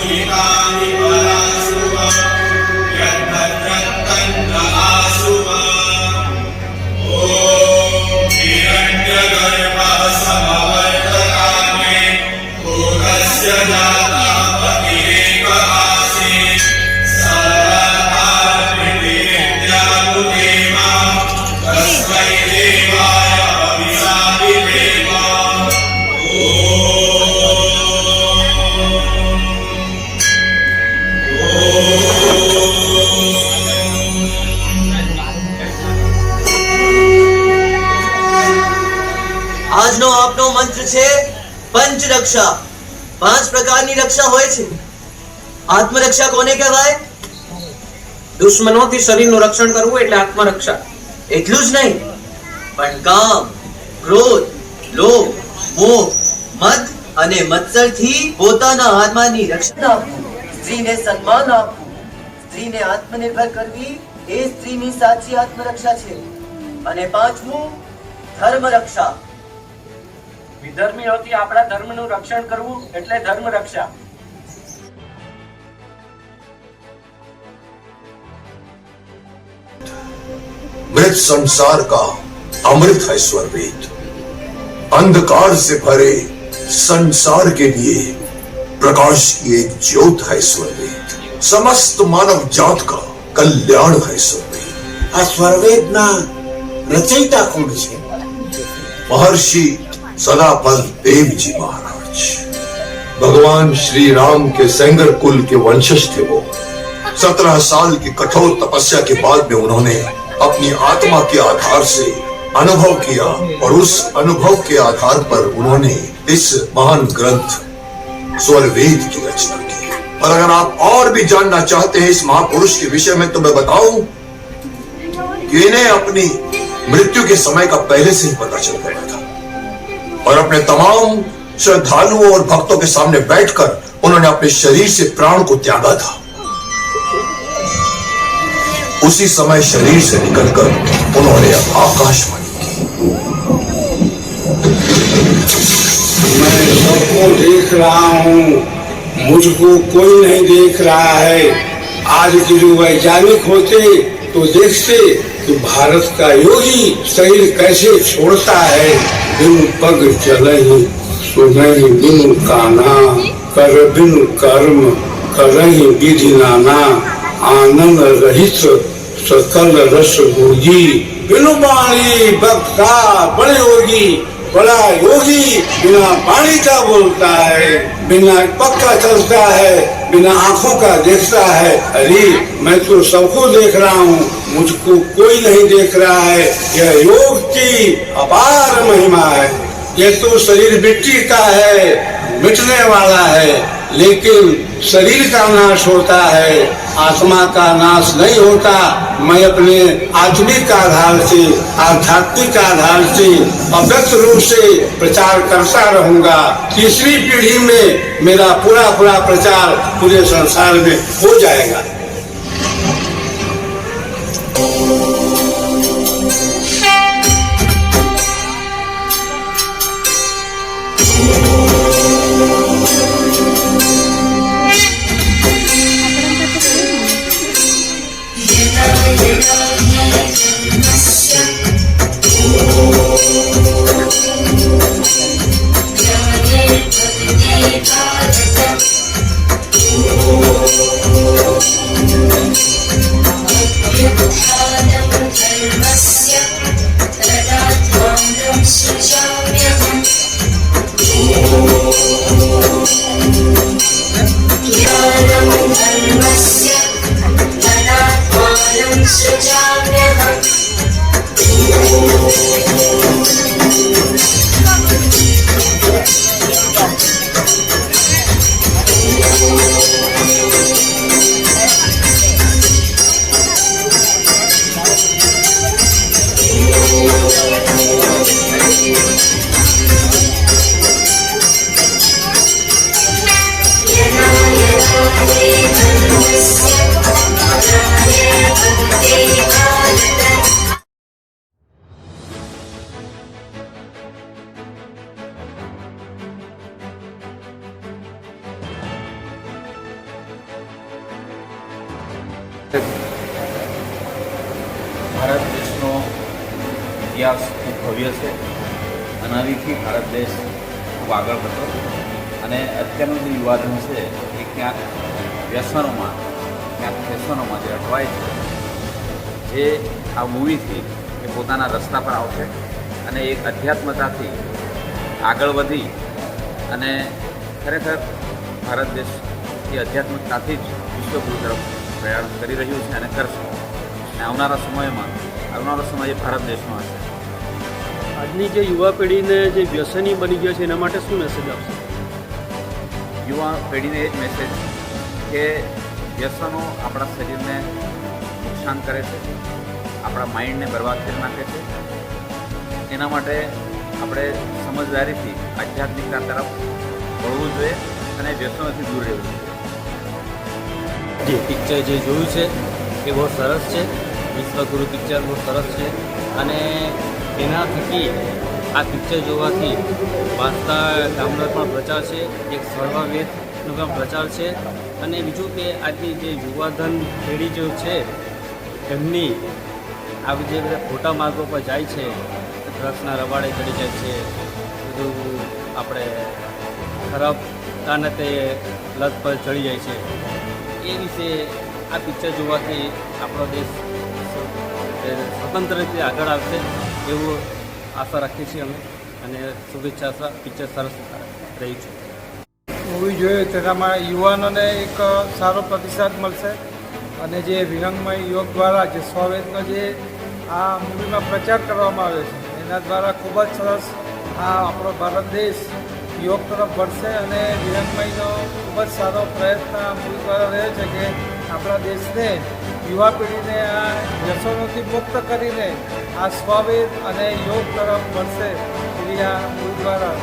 ภูมิกานิ આજનો આપનો મંત્ર છે પંચ રક્ષા પાંચ પ્રકારની રક્ષા હોય છે. આત્મરક્ષા કોને કહેવાય? દુશ્મનોથી શરીરનું રક્ષણ કરવું એટલે આત્મરક્ષા. એટલું જ નહીં પણ કામ ક્રોધ લોભ મોહ મદ અને મત્સરથી પોતાના આત્માની રક્ષા આપવું. સ્ત્રીને સન્માન આપવું. સ્ત્રીને આત્મનિર્ભર કરવી એ સ્ત્રીની સાચી આત્મરક્ષા છે. અને પાંચમું ધર્મ રક્ષા વિધર્મીઓથી આપણા ધર્મનું રક્ષણ કરવું એટલે ધર્મ રક્ષા मृत संसार का अमृत है स्वर वेद अंधकार से भरे संसार के लिए प्रकाश की एक ज्योत है स्वर वेद समस्त मानव जात का कल्याण है स्वर वेद આ સ્વરવેદના રચયિતા કોણ છે महर्षि सदापल देव जी महाराज। भगवान श्री राम के सेंगर कुल के वंशज थे वो। सत्रह साल की कठोर तपस्या के बाद में उन्होंने अपनी आत्मा के आधार से अनुभव किया और उस अनुभव के आधार पर उन्होंने इस महान ग्रंथ स्वर वेद की रचना की। और अगर आप और भी जानना चाहते हैं इस महापुरुष के विषय में तो मैं बताऊँ कि इन्हें अपनी मृत्यु के समय का पहले से ही पता चल गया था। और अपने तमाम श्रद्धालुओं और भक्तों के सामने बैठकर उन्होंने अपने शरीर से प्राण को त्यागा था। उसी समय शरीर से निकलकर उन्होंने आकाशवाणी की मैं सबको देख रहा हूँ। मुझको कोई नहीं देख रहा है। आज के जो वैज्ञानिक होते तो देखते कि भारत का योगी शरीर कैसे छोड़ता है बिन पग चले सुने बिन काना कर बिन कर्म करही विधि नाना आनंद रहित सकल रस भोगी बिनु बाणी बक्ता बड़े योगी बड़ा योगी बिना पानी का बोलता है बिना पक्का चलता है बिना आंखों का देखता है अरे मैं तो सबको देख रहा हूँ मुझको कोई नहीं देख रहा है यह योग की अपार महिमा है ये तो शरीर मिट्टी का है, मिटने वाला है, लेकिन शरीर का नाश होता है, आत्मा का नाश नहीं होता। मैं अपने आत्मिक आधार से, आध्यात्मिक आधार से, अव्यक्त रूप से प्रचार करता रहूँगा। तीसरी पीढ़ी में मेरा पूरा पूरा प्रचार पूरे संसार में हो जाएगा। ઇતિહાસ ખૂબ ભવ્ય છે. અનાદિથી ભારત દેશ ખૂબ આગળ હતો. અને અત્યારનું જે યુવાધન છે, એ ક્યાંક વ્યસનોમાં, ક્યાંક ફેશનોમાં જે અટવાય છે, જે આ મૂવીથી એ પોતાના રસ્તા પર આવશે અને એક અધ્યાત્મતાથી આગળ વધી અને ખરેખર ભારત દેશ એ આધ્યાત્મિકતાથી જ વિશ્વગુરુ તરફ પ્રયાણ કરી રહ્યું છે અને કરશે. અને આવનારા સમયમાં આવનારો સમય ભારત દેશનો હશે. આજની જે યુવા પેઢીને જે વ્યસની બની ગયો છે એના માટે શું મેસેજ આપશે? યુવા પેઢીને એ જ મેસેજ કે વ્યસનો આપણા શરીરને નુકસાન કરે છે આપણા માઇન્ડને બરબાદ કરી નાખે છે. એના માટે આપણે સમજદારીથી આધ્યાત્મિકતા તરફ વળવું જોઈએ અને વ્યસનોથી દૂર રહેવું જોઈએ. જે પિક્ચર જે જોયું છે એ બહુ સરસ છે. વિશ્વગુરુ પિક્ચર બહુ સરસ છે. અને એના થકી આ પિક્ચર જોવાથી વાંચતા ગામનો પણ પ્રચાર છે, એક સર્વાવેદનો પણ પ્રચાર છે. અને બીજું કે આજની જે યુવાધન પેઢી જે છે, એમની આ જે બધા ખોટા માર્ગો પર જાય છે ડ્રગ્સના રવાડે ચડી જાય છે, બધું આપણે ખરાબ કારણે તે લત પર ચડી જાય છે. એ વિશે આ પિક્ચર જોવાથી આપણો દેશ સ્વ- સ્વતંત્ર રીતે આગળ આવશે એવું આશા રાખીએ છીએ અમે. અને શુભેચ્છા પિક્ચર સરસ રહી છે. મૂવી જોયું તેનામાં યુવાનોને એક સારો પ્રતિસાદ મળશે. અને જે વિહંગમય યોગ દ્વારા જે સ્વવેદનો જે આ મૂવીમાં પ્રચાર કરવામાં આવ્યો છે, એના દ્વારા ખૂબ જ સરસ આ આપણો ભારત દેશ યોગ તરફ વળશે અને વિહંગમયનો ખૂબ જ સારો પ્રયત્ન મૂવી દ્વારા રહ્યો છે કે આપણા દેશને યુવા પેઢીને આ વ્યસનોથી મુક્ત કરીને આ સ્વાવેદ અને યોગ તરફ વળશે એવી આ મૂવી દ્વારા